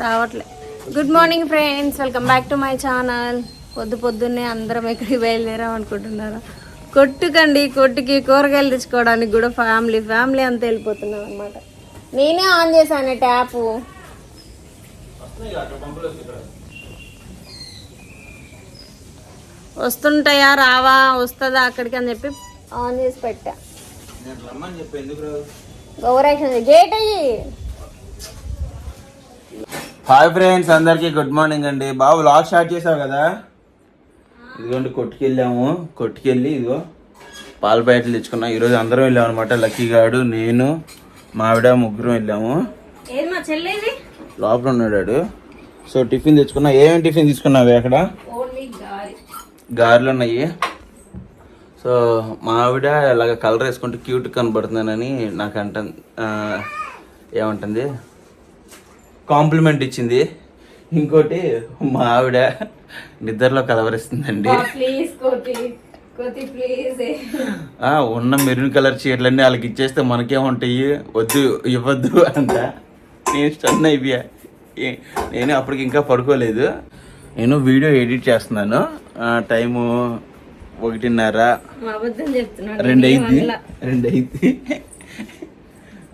రావట్లే. Good morning friends welcome back to my channel పొద్దు పొద్దున్నే అందరం ఎక్కడికి బయలుదేరాం అనుకుంటున్నారా? కొట్టుకండి కొట్టుకి కూరగాయలు తెచ్చుకోవడానికి కూడా ఫ్యామిలీ ఫ్యామిలీ అంతా వెళ్ళిపోతున్నాం అనమాట నేనే ఆన్ చేశాను ట్యాపు. వస్తుంటాయా రావా వస్తుందా అక్కడికి అని చెప్పి ఆన్ చేసి పెట్టా. ఓవరాక్షన్ గేట్ అయ్యి. హాయ్ ఫ్రెండ్స్ అందరికి గుడ్ మార్నింగ్ అండి. బాబు లాగ్ స్టార్ట్ చేసావు కదా? ఇదిగోండి కొట్టుకెళ్ళాము. కొట్టుకెళ్ళి ఇదిగో పాల ప్యాకెట్లు తెచ్చుకున్నాం. ఈరోజు అందరం వెళ్ళాము అనమాట లక్కీ గాడు నేను మావిడ ముగ్గురం వెళ్ళాము. లోపల ఉన్నాడు సో టిఫిన్ తెచ్చుకున్నా. ఏమేమి టిఫిన్ తీసుకున్నావు అక్కడ? గారెలు ఉన్నాయి. సో మా ఆవిడ ఇలాగ కలర్ వేసుకుంటే క్యూట్ కనబడుతున్నానని నాకు అంట ఏమంటుంది? కాంప్లిమెంట్ ఇచ్చింది. ఇంకోటి మా ఆవిడ నిద్రలో కలవరిస్తుందండి. ఉన్న మెరూన్ కలర్ చీరలన్నీ వాళ్ళకి ఇచ్చేస్తే మనకేముంటాయి? వద్దు ఇవ్వద్దు అంట. నేను స్టన్ అయిపోయా. నేను అప్పటికి ఇంకా పడుకోలేదు. నేను వీడియో ఎడిట్ చేస్తున్నాను. టైము ఒకటిన్నర. రెండు అయింది రెండు అయింది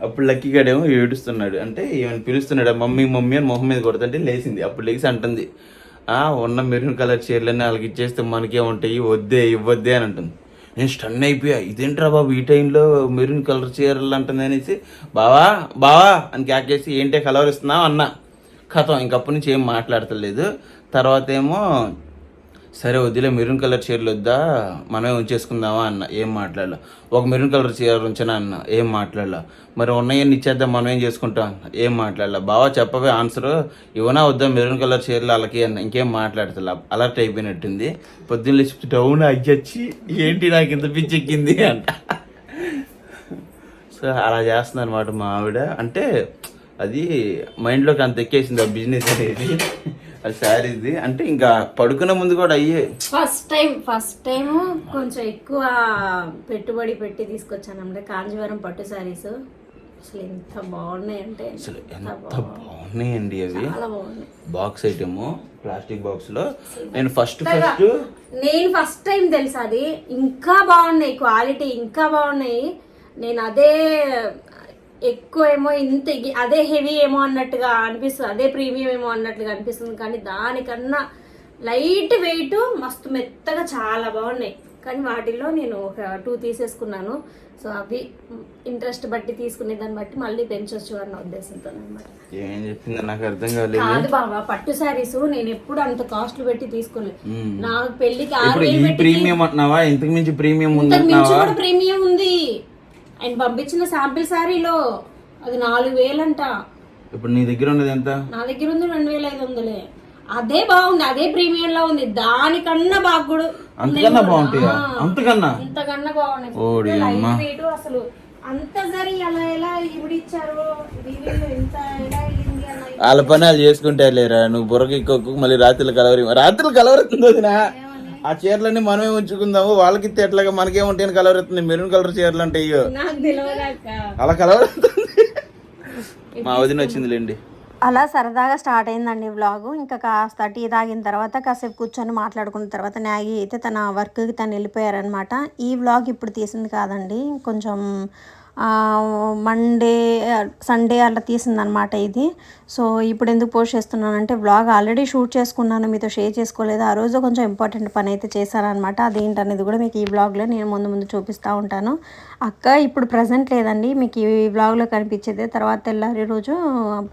అప్పుడు లక్కీ గడేమో ఏడుస్తున్నాడు. అంటే ఏమైనా పిలుస్తున్నాడు మమ్మీ మమ్మీ అని మొహం మీద కొడుతుంటే లేచింది. అప్పుడు లేచి అంటుంది ఆ ఉన్న మెరూన్ కలర్ చీరలన్నీ వాళ్ళకి ఇచ్చేస్తే మనకే ఉంటాయి వద్దే ఇవ్వద్దే అని అంటుంది. నేను స్టన్ అయిపోయా. ఇదేంట్రా బాబు ఈ టైంలో మెరూన్ కలర్ చీరలు అంటుంది అనేసి బావా బావా అని క్యాక్ చేసి ఏంటే కలర్ ఇస్తున్నావు అన్న. కథం. ఇంకప్పటి నుంచి ఏం మాట్లాడతలేదు. తర్వాత ఏమో సరే వద్దులే మెరూన్ కలర్ చీరలు వద్దా? మనమే ఉంచేసుకుందామా అన్న. ఏం మాట్లాడలా. ఒక మెరూన్ కలర్ చీర ఉంచనా అన్న. ఏం మాట్లాడలా. మరి ఉన్నాయని ఇచ్చేద్దాం మనం ఏం చేసుకుంటాం అన్న. ఏం మాట్లాడలా. బావా చెప్పవే ఆన్సర్. ఇవనా వద్దా మెరూన్ కలర్ చీరలు వాళ్ళకి అన్న. ఇంకేం మాట్లాడతలా. అలర్ట్ అయిపోయినట్టుంది. పొద్దున్న లేచి డౌన్ అయ్యొచ్చి ఏంటి నాకు ఇంత పిచ్చెక్కింది అంట. సో అలా చేస్తుంది అనమాట మా ఆవిడ. అంటే అది మైండ్లోకి అంత ఎక్కేసింది ఆ బిజినెస్ అనేది. అది శారీది అంటే ఇంకా పడుకునే ముందు కూడా అయ్యే. ఫస్ట్ టైం ఫస్ట్ టైం కొంచెం ఎక్కువ పెట్టుబడి పెట్టి తీసుకొచ్చాను. అంటే కాంజీవరం పట్టు శారీస్ అసలు ఎంత బాగున్నాయి అంటే అసలు ఎంత బాగున్నాయండి అవి. బాక్స్ ఐటమ్ ప్లాస్టిక్ బాక్స్లో. నేను ఫస్ట్ ఫస్ట్ నేను ఫస్ట్ టైం తెలుసా అది. ఇంకా బాగున్నాయి క్వాలిటీ ఇంకా బాగున్నాయి. నేను అదే ఎక్కువ ఏమో ఇంత అదే హెవీ ఏమో అన్నట్టుగా అనిపిస్తుంది. అదే ప్రీమియం ఏమో అన్నట్టుగా అనిపిస్తుంది. కానీ దానికన్నా లైట్ వెయిట్ మస్తు మెత్తగా చాలా బాగున్నాయి. కానీ వాటిల్లో నేను ఒక టూ తీసేసుకున్నాను. సో అవి ఇంట్రెస్ట్ బట్టి తీసుకునే దాన్ని బట్టి మళ్ళీ పెంచొచ్చు అన్న ఉద్దేశంతో అనమాట ఏం చెప్పిందో నాకు అర్థం కాలేదు. కాదు బాబా పట్టు శారీస్ నేను ఎప్పుడు అంత కాస్ట్లు పెట్టి తీసుకోలేదు. నాకు పెళ్ళికి ప్రీమియం అంటున్నావా? ఇంతకు మించి ప్రీమియం కూడా ప్రీమియం ఉంది. ఆయన పంపించిన శాంపిల్ శారీలో అది నాలుగు వేలంట. ఇప్పుడు నీ దగ్గర ఉన్నది ఎంత? నా దగ్గర ఉంది రెండు వేల ఐదు వందలే. అదే బాగుంది అదే ప్రీమియం లో ఉంది. దానికన్నా బాగా కూడా అంతకన్నా బాగుంటాయా? అంతకన్నా? అంతకన్నా బాగున్నాయి. వెయిట్ అసలు. అంత సరి అలా ఎలా ఇప్పుడు ఇచ్చారు? వీళ్ళు ఎంత ఎలా వెళ్ళింది అన్న వాళ్ళ పని వాళ్ళు చేసుకుంటే లేరా నువ్వు బుర్రకి మళ్ళీ రాత్రులు కలవరి రాత్రులు కలవరుతుంది వదినా ఆ చీరలన్నీ మనమే ఉంచుకుందాము. వాళ్ళకి ఎట్లాగా మనకేముంటాయని కలవరుతుంది మెరూన్ కలర్ చీరలు అంటే తెలియదాక అలా కలవరుతుంది మా వదిన వచ్చిందిలేండి అలా సరదాగా స్టార్ట్ అయిందండి వ్లాగ్ ఇంకా కాస్త టీ తాగిన తర్వాత కాసేపు కూర్చొని మాట్లాడుకున్న తర్వాత న్యాగి అయితే తన వర్క్కి తను వెళ్ళిపోయారనమాట ఈ వ్లాగ్ ఇప్పుడు తీసింది కాదండి. కొంచెం మండే సండే అలా తీసిందనమాట ఇది. సో ఇప్పుడు ఎందుకు పోస్ట్ చేస్తున్నానంటే వ్లాగ్ ఆల్రెడీ షూట్ చేసుకున్నాను మీతో షేర్ చేసుకోలేదు. ఆ రోజు కొంచెం ఇంపార్టెంట్ పని అయితే చేశానమాట అదేంటనేది కూడా మీకు ఈ వ్లాగ్లో నేను ముందు ముందు చూపిస్తూ ఉంటాను. అక్క ఇప్పుడు ప్రజెంట్ లేదండి. మీకు ఈ వ్లాగ్లో కనిపించేది తర్వాత తెల్లారి రోజు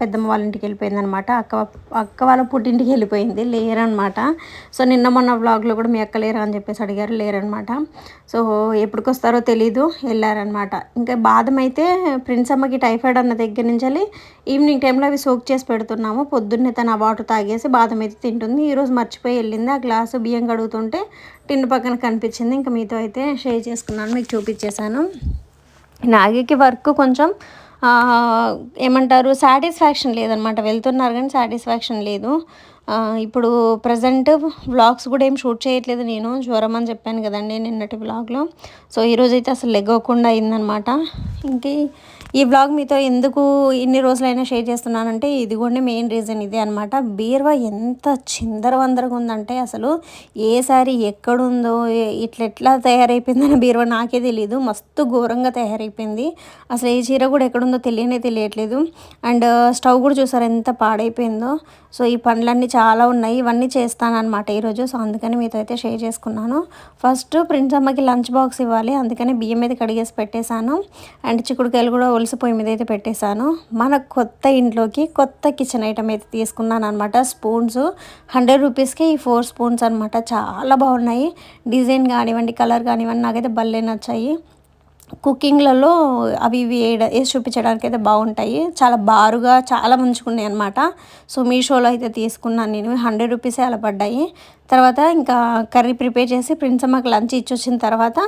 పెద్దమ్మ వాళ్ళ ఇంటికి వెళ్ళిపోయిందనమాట అక్క అక్క వాళ్ళ పుట్టింటికి వెళ్ళిపోయింది. లేరనమాట సో నిన్న మొన్న వ్లాగ్లో కూడా మీ అక్క లేరా అని చెప్పేసి అడిగారు. లేరనమాట సో ఎప్పటికి వస్తారో తెలీదు. వెళ్ళారనమాట ఇంకా బాగా అయితే ప్రిన్స్ అమ్మకి టైఫాయిడ్ అన్న దగ్గర నుంచి ఈవినింగ్ టైంలో అవి సోక్ చేసి పెడుతున్నాము. పొద్దున్నే తను ఆ వాటర్ తాగేసి బాదం అయితే తింటుంది ఈరోజు మర్చిపోయి వెళ్ళింది. ఆ గ్లాసు బియ్యం కడుగుతుంటే టిన్ పక్కన కనిపించింది. ఇంకా మీతో అయితే షేర్ చేసుకున్నాను. మీకు చూపించేశాను. నాగికి వర్క్ కొంచెం ఏమంటారు సాటిస్ఫాక్షన్ లేదనమాట వెళ్తున్నారు కానీ సాటిస్ఫాక్షన్ లేదు. ఇప్పుడు ప్రజెంట్ వ్లాగ్స్ కూడా ఏం షూట్ చేయట్లేదు నేను జ్వరం అని చెప్పాను కదండి నిన్నటి వ్లాగ్లో సో ఈరోజైతే అసలు లెగ్గవకుండా అయిందనమాట ఇంక ఈ బ్లాగ్ మీతో ఎందుకు ఇన్ని రోజులైనా షేర్ చేస్తున్నానంటే ఇదిగోండి మెయిన్ రీజన్ ఇదే అనమాట బీరువా ఎంత చిందరవందరగా ఉందంటే అసలు ఏ సారీ ఎక్కడుందో ఇట్లెట్లా ఇట్లా ఎట్లా తయారైపోయిందని బీరువా నాకే తెలియదు మస్తు ఘోరంగా తయారైపోయింది. అసలు ఏ చీర కూడా ఎక్కడుందో తెలియనే తెలియట్లేదు. అండ్ స్టవ్ కూడా చూసారు ఎంత పాడైపోయిందో. సో ఈ పనులన్నీ చాలా ఉన్నాయి. ఇవన్నీ చేస్తానమాట ఈరోజు. సో అందుకని మీతో అయితే షేర్ చేసుకున్నాను. ఫస్ట్ ప్రిన్స్ అమ్మకి లంచ్ బాక్స్ ఇవ్వాలి. అందుకని బియ్యం మీద కడిగేసి పెట్టేశాను. అండ్ చిక్కుడుకాయలు కూడా ఒలిసి పొయ్యి మీద అయితే పెట్టేశాను. మన కొత్త ఇంట్లోకి కొత్త కిచెన్ ఐటమ్ అయితే తీసుకున్నాను అనమాట స్పూన్స్. హండ్రెడ్ రూపీస్కి ఈ ఫోర్ స్పూన్స్ అనమాట చాలా బాగున్నాయి. డిజైన్ కానివ్వండి కలర్ కానివ్వండి నాకైతే భలే నచ్చాయి. కుకింగ్లలో అవి ఇవి వేయడ- వేసి చూపించడానికి అయితే బాగుంటాయి. చాలా బారుగా చాలా మంచిగా ఉన్నాయి అనమాట సో మీషోలో అయితే తీసుకున్నాను నేను. హండ్రెడ్ రూపీసే అలా పడ్డాయి. తర్వాత ఇంకా కర్రీ ప్రిపేర్ చేసి ప్రిన్స్ అమ్మకి లంచ్ ఇచ్చి వచ్చిన తర్వాత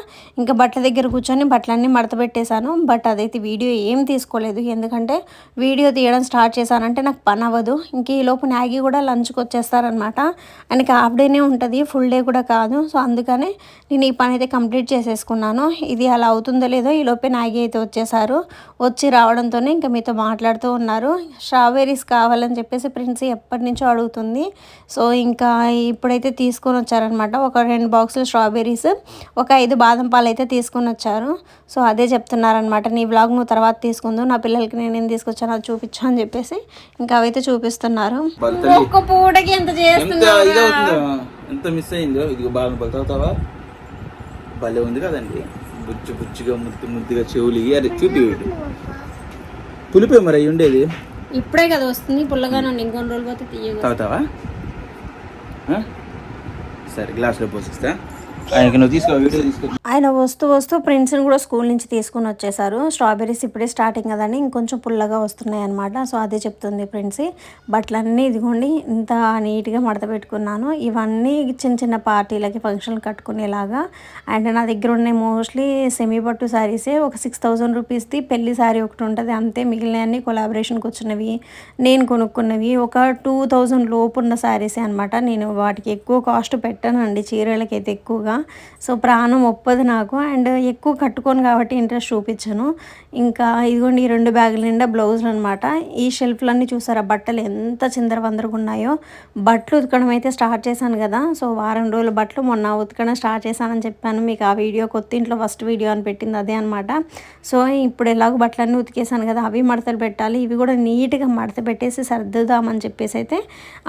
ఇంకా బట్టల దగ్గర కూర్చొని బట్టలన్నీ మడత పెట్టేశాను. బట్ అదైతే వీడియో ఏం తీసుకోలేదు. ఎందుకంటే వీడియో తీయడం స్టార్ట్ చేశానంటే నాకు పని అవ్వదు. ఇంక ఈ లోపు నాగి కూడా లంచ్కి వచ్చేస్తారనమాట ఆయనకి హాఫ్ డేనే ఉంటుంది ఫుల్ డే కూడా కాదు. సో అందుకనే నేను ఈ పని అయితే కంప్లీట్ చేసేసుకున్నాను. ఇది అలా అవుతుందో లేదో ఈ లోపే నాగి అయితే వచ్చేసారు. వచ్చి రావడంతోనే ఇంకా మీతో మాట్లాడుతూ ఉన్నారు. స్ట్రాబెరీస్ కావాలని చెప్పేసి ప్రిన్స్ ఎప్పటి నుంచో అడుగుతుంది. సో ఇంకా ఇప్పుడైతే తీసుకొని వచ్చారనమాట ఒక రెండు బాక్సులు స్ట్రాబెర్రీస్ ఒక ఐదు బాదం పాలు అయితే తీసుకొని వచ్చారు. సో అదే చెప్తున్నారనమాట నీ బ్లాగ్ నువ్వు తర్వాత తీసుకుందు నా పిల్లలకి నేను ఏం తీసుకొచ్చాను అది చూపించు అని చెప్పేసి ఇంకా అవైతే చూపిస్తున్నారు. ఒక్క పూటకి ఎంత ఎంత మిస్ అయిందో. ఇది బాగా భలే ఉంది కదండి. బుజ్జు బుజ్జుగా ముద్దు ముద్దుగా చెవులు అరే చూపి పులిపే మరి ఉండేది? ఇప్పుడే కదా వస్తుంది పుల్లగా నుండి ఇంకొన్ని రోజులు పోతే తీయగా తాగుతావా? సరే గ్లాస్లో పోసిస్తా ఆయన వస్తూ వస్తూ ప్రిన్స్ని కూడా స్కూల్ నుంచి తీసుకొని వచ్చేసారు. స్ట్రాబెర్రీస్ ఇప్పుడే స్టార్టింగ్ కదండి ఇంకొంచెం పుల్లగా వస్తున్నాయి అనమాట సో అదే చెప్తుంది ప్రిన్సి బట్టలన్నీ ఇదిగోండి ఇంత నీట్గా మడత పెట్టుకున్నాను. ఇవన్నీ చిన్న చిన్న పార్టీలకి ఫంక్షన్లు కట్టుకునేలాగా. అండ్ నా దగ్గర ఉన్నాయి మోస్ట్లీ సెమీ పట్టు శారీసే ఒక సిక్స్ థౌజండ్ రూపీస్ది పెళ్ళి శారీ ఒకటి ఉంటుంది. అంతే మిగిలినవన్నీ కొలాబరేషన్కి వచ్చినవి. నేను కొనుక్కున్నవి ఒక టూ థౌజండ్ లోపు ఉన్న శారీసే అనమాట నేను వాటికి ఎక్కువ కాస్ట్ పెట్టానండి చీరలకైతే ఎక్కువగా. సో ప్రాణం ఒప్పదు నాకు. అండ్ ఎక్కువ కట్టుకోను కాబట్టి ఇంట్రెస్ట్ చూపించను. ఇంకా ఇదిగోండి ఈ రెండు బ్యాగుల నిండా బ్లౌజులు అనమాట ఈ షెల్ఫ్లన్నీ చూసారా? బట్టలు ఎంత చిందరవందరగా ఉన్నాయో. బట్టలు ఉతకడం అయితే స్టార్ట్ చేశాను కదా. సో వారం రోజులు బట్టలు మొన్న ఉతకడం స్టార్ట్ చేశానని చెప్పాను. మీకు ఆ వీడియో కొత్త ఇంట్లో ఫస్ట్ వీడియో అని పెట్టింది అదే అనమాట సో ఇప్పుడు ఎలాగో బట్టలన్నీ ఉతికేసాను కదా. అవి మడతలు పెట్టాలి. ఇవి కూడా నీట్గా మడత పెట్టేసి సర్దుదామని చెప్పేసి అయితే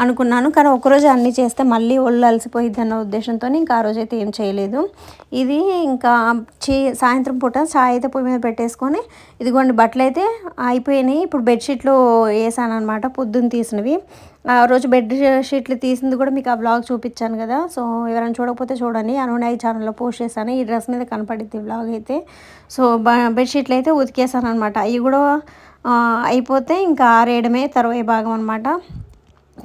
అనుకున్నాను. కానీ ఒకరోజు అన్నీ చేస్తే మళ్ళీ ఒళ్ళు అలసిపోయిద్ది అన్న ఉద్దేశంతో ఇంకా ఆ రోజు అయితే ఏం చేయలేదు. ఇది ఇంకా చీ సాయంత్రం పూట చాయ్ అయితే పొయ్యి మీద పెట్టేసుకొని ఇదిగోండి బట్టలు అయితే అయిపోయినాయి. ఇప్పుడు బెడ్షీట్లు వేసాను అనమాట పొద్దున్న తీసినవి. ఆ రోజు బెడ్ షీట్లు తీసింది కూడా మీకు ఆ బ్లాగ్ చూపించాను కదా. సో ఎవరైనా చూడకపోతే చూడండి. అనునాయి ఛానల్లో పోస్ట్ చేశాను. ఈ డ్రెస్ మీద కనపడింది బ్లాగ్ అయితే. సో బెడ్షీట్లు అయితే ఉతికేసాను అనమాట అవి కూడా అయిపోతే ఇంకా ఆరేయడమే తరువాయి భాగం అనమాట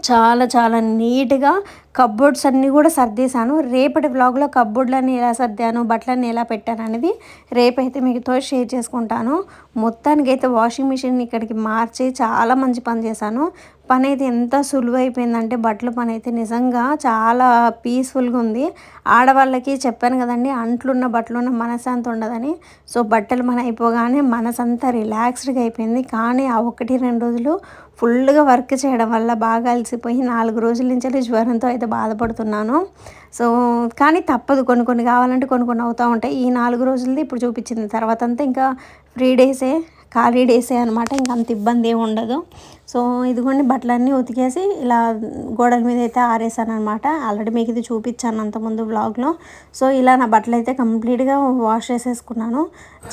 చాలా చాలా నీట్గా కబ్బోర్డ్స్ అన్నీ కూడా సర్దేశాను. రేపటి వ్లాగ్లో కబ్బోర్డ్లని ఎలా సర్దాను బట్టలన్నీ ఎలా పెట్టాను అనేది రేపైతే మీతో షేర్ చేసుకుంటాను. మొత్తానికైతే వాషింగ్ మిషన్ ఇక్కడికి మార్చి చాలా మంచి పని చేశాను. పని అయితే ఎంత సులువైపోయిందంటే బట్టల పని అయితే నిజంగా చాలా పీస్ఫుల్గా ఉంది. ఆడవాళ్ళకి చెప్పాను కదండి అంట్లున్న బట్టలున్న మనశ్శాంతి ఉండదని. సో బట్టలు మన అయిపోగానే మనసంతా రిలాక్స్డ్గా అయిపోయింది. కానీ ఆ ఒకటి రెండు రోజులు ఫుల్గా వర్క్ చేయడం వల్ల బాగా అలసిపోయి నాలుగు రోజుల నుంచి జ్వరంతో అయితే బాధపడుతున్నాను. సో కానీ తప్పదు. కొన్ని కొన్ని కావాలంటే కొన్ని కొన్ని అవుతూ ఉంటాయి. ఈ నాలుగు రోజులది ఇప్పుడు చూపించింది. తర్వాత అంతా ఇంకా ఫ్రీ డేసే ఖాళీ డేసే అనమాట ఇంకా అంత ఇబ్బంది ఏమి ఉండదు. సో ఇదిగోండి బట్టలన్నీ ఉతికేసి ఇలా గోడల మీద అయితే ఆరేసాను అనమాట ఆల్రెడీ మీకు ఇది చూపించాను అంతకుముందు బ్లాగ్లో సో ఇలా నా బట్టలు అయితే కంప్లీట్గా వాష్ చేసేసుకున్నాను.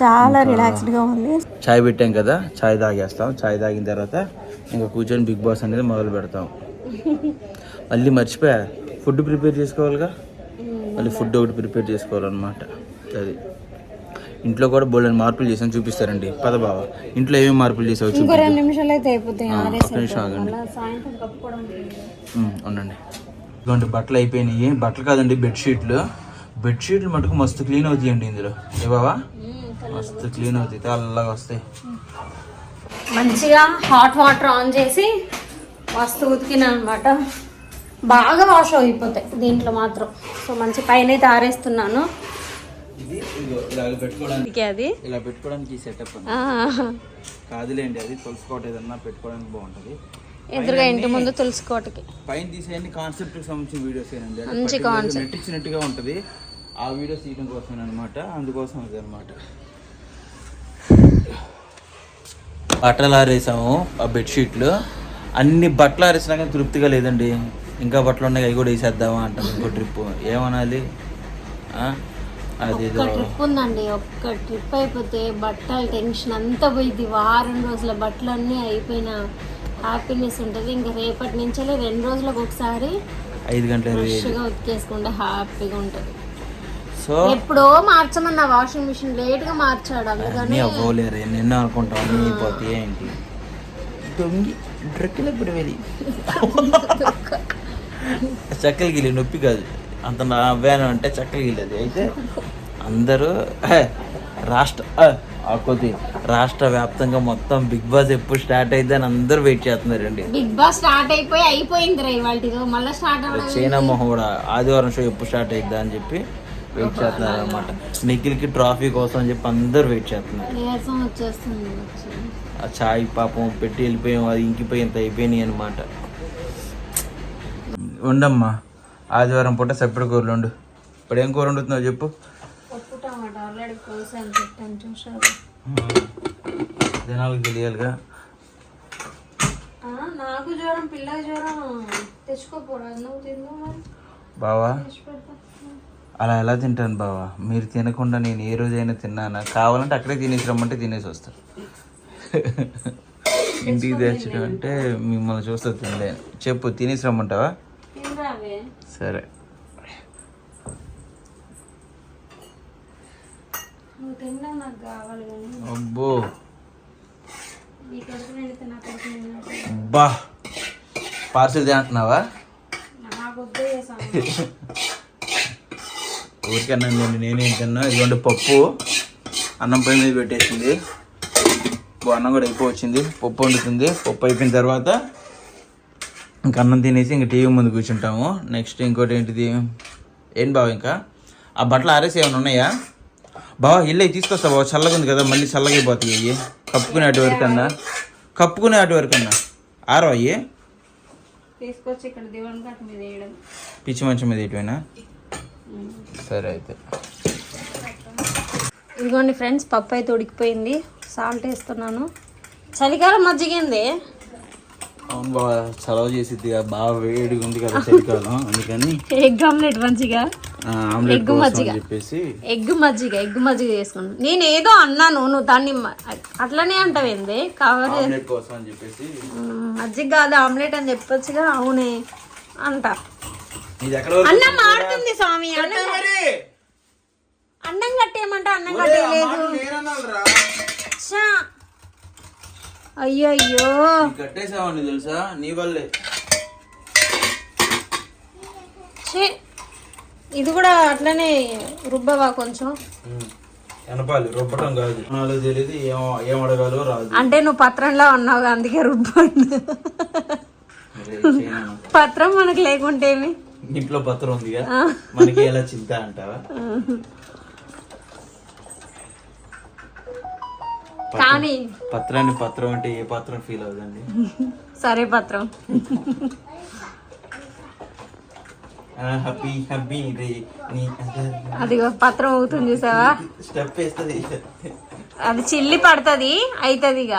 చాలా రిలాక్స్డ్గా ఉంది. చాయ్ పెట్టాం కదా. చాయ్ తాగేస్తాం. చాయ్ తాగిన తర్వాత ఇంకా కూర్చొని బిగ్ బాస్ అనేది మొదలు పెడతాం. మళ్ళీ మర్చిపోయా? ఫుడ్ ప్రిపేర్ చేసుకోవాలిగా? మళ్ళీ ఫుడ్ ఒకటి ప్రిపేర్ చేసుకోవాలన్నమాట. అది. ఇంట్లో కూడా బోల్డెన్ మార్పులు చేసాను చూపిస్తారండి. పద బావ. ఇంట్లో ఏమేమి మార్పులు చేసావు ఇంకో చూపి రెండు నిమిషాలు అయితే అయిపోతాయి ఒక్క నిమిషం ఆగండి. సాయంత్రం కప్పుకోవడం ఉమ్, ఉండండి. ఇదిగోండి బట్టలు అయిపోయినాయి. బట్టలు కాదండి బెడ్షీట్లు. బెడ్షీట్లు మటుకు మస్తు క్లీన్ అవుతాయండి ఇందులో. ఏ బావా? మస్తు క్లీన్ అవుతాయి తెల్లగా వస్తాయి. మంచిగా హాట్ వాటర్ ఆన్ చేసి మస్తు ఉతికిన అనమాట బాగా వాష్ అయిపోతాయి దీంట్లో మాత్రం. సో మంచి పైన అయితే ఆరేస్తున్నాను అది. ఇలా పెట్టుకోవడానికి సెటప్ ఆ, కాదులేండి అది ఏదన్నా పెట్టుకోవడానికి బాగుంటుంది. ఎదురుగా ఇంటి ముందు పైన తీసేయండి కాన్సెప్ట్కి సంబంధించిన వీడియోస్ ఏనండి. మంచి ఉంటది. ఆ వీడియోస్ తీయడం కోసం అనమాట అందుకోసం అది అనమాట బట్టలు ఆరేసాము ఆ బెడ్షీట్లు అన్ని బట్టలు ఆరేసినా కానీ తృప్తిగా లేదండి. ఇంకా బట్టలు ఉన్నాయి అవి కూడా వేసేద్దామా అంటాం ఇంకో ట్రిప్ ఏమనాలి? అది ట్రిప్ ఉందండి ఒక్క ట్రిప్ అయిపోతే బట్టల టెన్షన్ అంతా పోయింది వారం రోజుల బట్టలు అన్నీ అయిపోయిన హ్యాపీనెస్ ఉంటుంది. ఇంకా రేపటి నుంచే రెండు రోజులకు ఒకసారి ఐదు గంటల. ఫ్రెష్గా ఉతికేసుకుంటే హ్యాపీగా ఉంటుంది. సో ఎప్పుడో మార్చమన్న వాషింగ్ మిషన్ లేట్గా మార్చాడు అందుకని అవ్వలేరు నిన్న అనుకుంటాం అన్నీ అయిపోతాయి ఏంటి? దొంగి డ్రక్కులు ఇప్పుడు వెళ్ళి చక్కలు గిల్లి నొప్పి కాదు. అంత నవ్వాను అంటే చక్కలు గిల్లేదు అయితే అందరూ రాష్ట్ర కొద్ది రాష్ట్ర వ్యాప్తంగా మొత్తం బిగ్ బాస్ ఎప్పుడు స్టార్ట్ అయితే అని అందరూ వెయిట్ చేస్తున్నారండి బిగ్ బాస్ స్టార్ట్ అయిపోయి అయిపోయింది రా ఇవాళ మళ్ళీ స్టార్ట్ చైనా మొహం కూడా ఆదివారం షో ఎప్పుడు స్టార్ట్ అయిద్దా అని చెప్పి వెయిట్ చేస్తున్నారు అనమాట నిఖిల్కి ట్రాఫీ కోసం అని చెప్పి అందరూ వెయిట్ చేస్తున్నారు. ఆ చాయ్ పాపం పెట్టి వెళ్ళిపోయాం అది ఇంకిపోయి ఇంత అయిపోయినాయి అనమాట ఉండమ్మా. ఆదివారం పూట సెప్పటి కూరలు ఉండు. ఇప్పుడు ఏం కూర వండుతున్నావు చెప్పు. జనాలకు తెలియాలిగా. నాకు జ్వరం పిల్ల జ్వరం. తెచ్చుకోపోరా బావా. అలా ఎలా తింటాను బావా? మీరు తినకుండా నేను ఏ రోజైనా తిన్నానా? కావాలంటే అక్కడే తినేసి రమ్మంటే తినేసి వస్తాను ఇంటికి తెచ్చడం అంటే మిమ్మల్ని చూస్తే తినలేను చెప్పు తినేసి రమ్మంటావా? సరే. అబ్బో. బా పార్సల్ తింటున్నావా ఊరికన్నా నేను నేనేం తిన్నా ఇదిగోండి పప్పు. అన్నం పై మీద పెట్టేసింది. అన్నం కూడా అయిపోవచ్చింది పప్పు వండుతుంది. పప్పు అయిపోయిన తర్వాత ఇంక అన్నం తినేసి ఇంక టీవీ ముందు కూర్చుంటాము. నెక్స్ట్ ఇంకోటి ఏంటిది? ఏం బావ ఇంకా? ఆ బట్టలు ఆరేసి ఏమైనా ఉన్నాయా? బావా ఇల్లు అవి తీసుకొస్తా బావ. చల్లగా ఉంది కదా మళ్ళీ చల్లగా అయిపోతాయి అయ్యి. కప్పుకునే అటు వరకన్నా కప్పుకునే అటు వరకన్నా ఆరో అయ్యి? పిచ్చి మంచం మీద ఎటువైనా సరే అయితే ఇదిగోండి ఫ్రెండ్స్ పప్పు అయితే ఉడికిపోయింది సాల్ట్ వేస్తున్నాను. చలికాలం మజ్జిగింది? అవును బాగా చలవ చేసిద్ది బాగా వేడిగా ఉంది కదా చలికాలం అందుకని ఎగ్ ఆమ్లెట్ మంచిగా? ఎగ్ మజ్జిగ. చెప్పేసి ఎగ్ మజ్జిగ ఎగ్ మజ్జిగ చేసుకున్నాను. నేను ఏదో అన్నాను నువ్వు దాన్ని అట్లనే అంటావేంది? కవర్ ఆమ్లెట్ కోసం అని చెప్పేసి మజ్జిగ కాదు ఆమ్లెట్ అని చెప్పొచ్చుగా అవునే అంట. అన్నం మాడుతుంది స్వామి అన్నం కట్టేయమంటే అన్నం కట్టేయలేదు. అయ్యో అయ్యో నీకు కట్టేసావని తెలుసా? నీ వల్లే. ఇది కూడా అట్లనే రుబ్బవా కొంచెం? ఎనపాలి రుబ్బటం కాదు. నాలో తెలియదు ఏం ఏం అడగాలో రాదు. అంటే నువ్వు పత్రంలో ఉన్నావు అందుకే చేయను. పత్రం మనకు లేకుంటే ఏమి? ఇంట్లో పత్రం ఉందిగా మనకి ఎలా చింత అంటావా? కానీ పత్రాన్ని పత్రం అంటే ఏ పత్రం ఫీల్ అవుదండి? సరే పత్రం. హ్యాపీ హ్యాపీ రే నీ అదిగో పత్రం అవుతుంది చూసావా? స్టెప్ వేస్తుంది. అది చిల్లి పడుతుంది అవుతుంది ఇక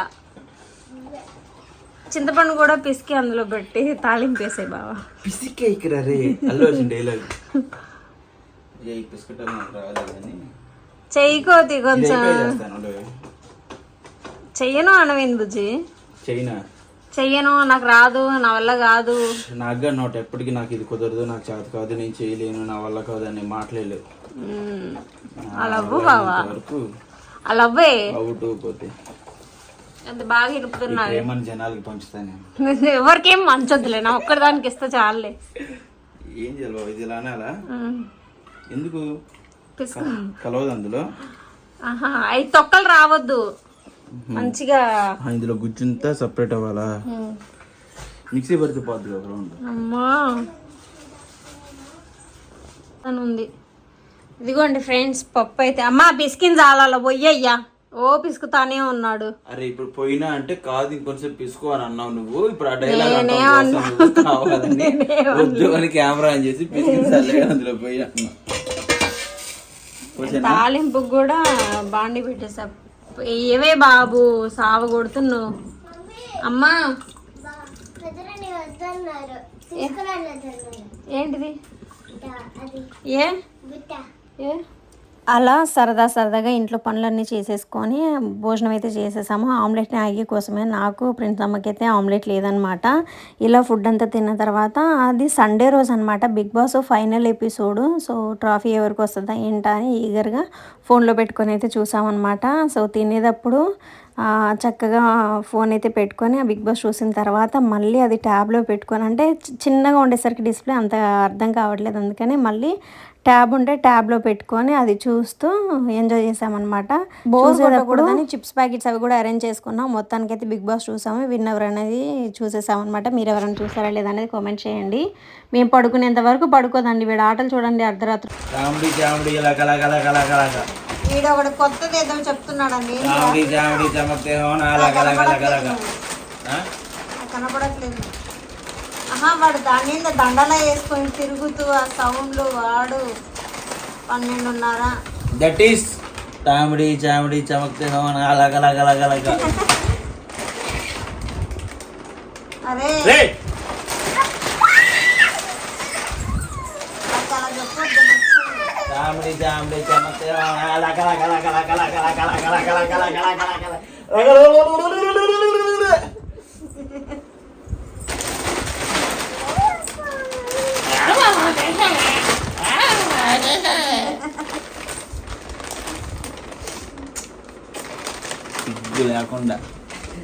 చింతపండు కూడా పిసికి అందులో పెట్టి తాలింపు వేసాయి బావా. పిసికే ఇక్కడ రే అల్లు డైలాగ్ ఏ పిసుకటం నాకు చెయ్యికోతి కొంచెం. చెయ్యను అనవేంది బుజ్జి. చైనా చెయ్యను నాకు రాదు నా వల్ల కాదు. నాకుగా నోట్ ఎప్పటికీ నాకు ఇది కుదరదు నాకు చేత కాదు నేను చేయలేను నా వల్ల కాదు అని మాట్లాడలేవు మ్మ్. అలా అవ్వు బావా. వరకు అలా అవ్వే. అవుట్ పోతే ఎంత బాగా ఇరుపుతున్నా ప్రేమని జనాలకి పంచుతాను ఎవరికేం మంచొద్దులే నా ఒక్కడిదానికి ఇస్తే చాలులే ఏం చేయాలి బాబు ఇది మ్మ్. ఎందుకు? కలవదు అందులో? ఆహా అవి తొక్కలు రావద్దు. మంచిగా. ఇందులో గుజ్జంతా సపరేట్ అవ్వాలా. మిక్సీ పడితే పోద్ది రౌండ్ అమ్మా. అని ఉంది. ఇదిగోండి ఫ్రెండ్స్ పప్పు అయితే. అమ్మా పిసికిన చాలా పొయ్యయ్యా ఓ పిసుకుతానే ఉన్నాడు. అరే ఇప్పుడు పోయినా అంటే కాదు ఇంకొంచెం పిసుకో అని అన్నావు నువ్వు. ఇప్పుడు ఆ డైలాగ్ వద్దు అని కెమెరా ఆన్ చేసి పిసికించాలి అందులో పోయి అన్నా? తాలింపు కూడా బాండి పెట్టేసా. ఏవే బాబు సావ కొడుతున్నావు. అమ్మా. ఏంటిది? అది ఏ? బుట్ట ఏ? అలా సరదా సరదాగా ఇంట్లో పనులన్నీ చేసేసుకొని భోజనం అయితే చేసేసాము. ఆమ్లెట్ ఆగి కోసమే. నాకు ప్రిన్స్ అమ్మకి అయితే ఆమ్లెట్ లేదనమాట ఇలా ఫుడ్ అంతా తిన్న తర్వాత అది సండే రోజు అనమాట Bigg Boss final episode. So trophy ఎవరికి వస్తుందా ఏంటా అని ఈగర్గా ఫోన్లో పెట్టుకొని అయితే చూసామన్నమాట. సో తినేటప్పుడు చక్కగా ఫోన్ అయితే పెట్టుకొని ఆ బిగ్ బాస్ చూసిన తర్వాత మళ్ళీ అది ట్యాబ్లో పెట్టుకొని అంటే చిన్నగా ఉండేసరికి డిస్ప్లే అంత అర్థం కావట్లేదు. అందుకని మళ్ళీ ట్యాబ్ ఉంటే ట్యాబ్లో పెట్టుకొని అది చూస్తూ ఎంజాయ్ చేసామన్నమాట. చూసేటప్పుడు చిప్స్ ప్యాకెట్స్ అవి కూడా అరేంజ్ చేసుకున్నాం. మొత్తానికి అయితే బిగ్ బాస్ చూసాము. విన్నవర్ అనేది చూసేసామన్నమాట. మీరు ఎవరైనా చూసారా లేదనేది కామెంట్ చేయండి. మేము పడుకునేంత వరకు పడుకోదండి. వీడు ఆటలు చూడండి అర్ధరాత్రి. వీడు కొత్తది ఏదో చెప్తున్నాడండి? కనపడట్లేదు. ఆహా వాడు దాని మీద దండలా వేసుకొని తిరుగుతూ ఆ సౌండ్లు వాడు పన్నెండున్నర దట్ ఈస్ కామెడీ చామిడీ చమక్తే అరే కామెడీ చామిడీ చమక్తే హోనా అలా కల కల కల కల కల కల కల కల కల కల సిగ్గు లేకుండా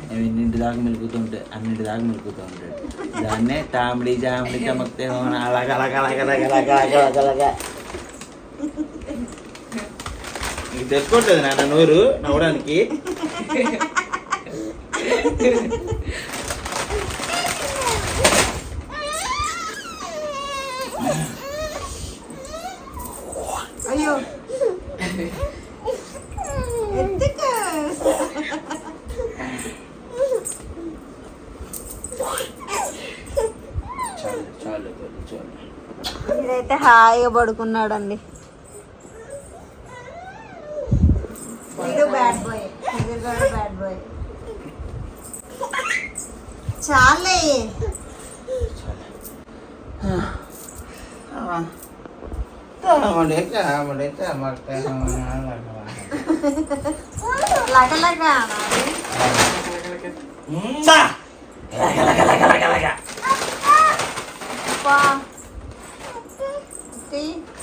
మేము ఇన్నింటి దాకా మెలుకుతుంటే అన్నింటి దాకా మెలుకుతూ ఉంటాడు. దాన్నే టామిడి జామిడి చమక్తే హోనా అలా కల కల కల కల నీకు నాన్న నోరు నవ్వడానికి. హాయిగా పడుకున్నాడండి బ్యాడ్ బాయ్ బాయ్ చాలే. లగ లగ లగలగా Christy.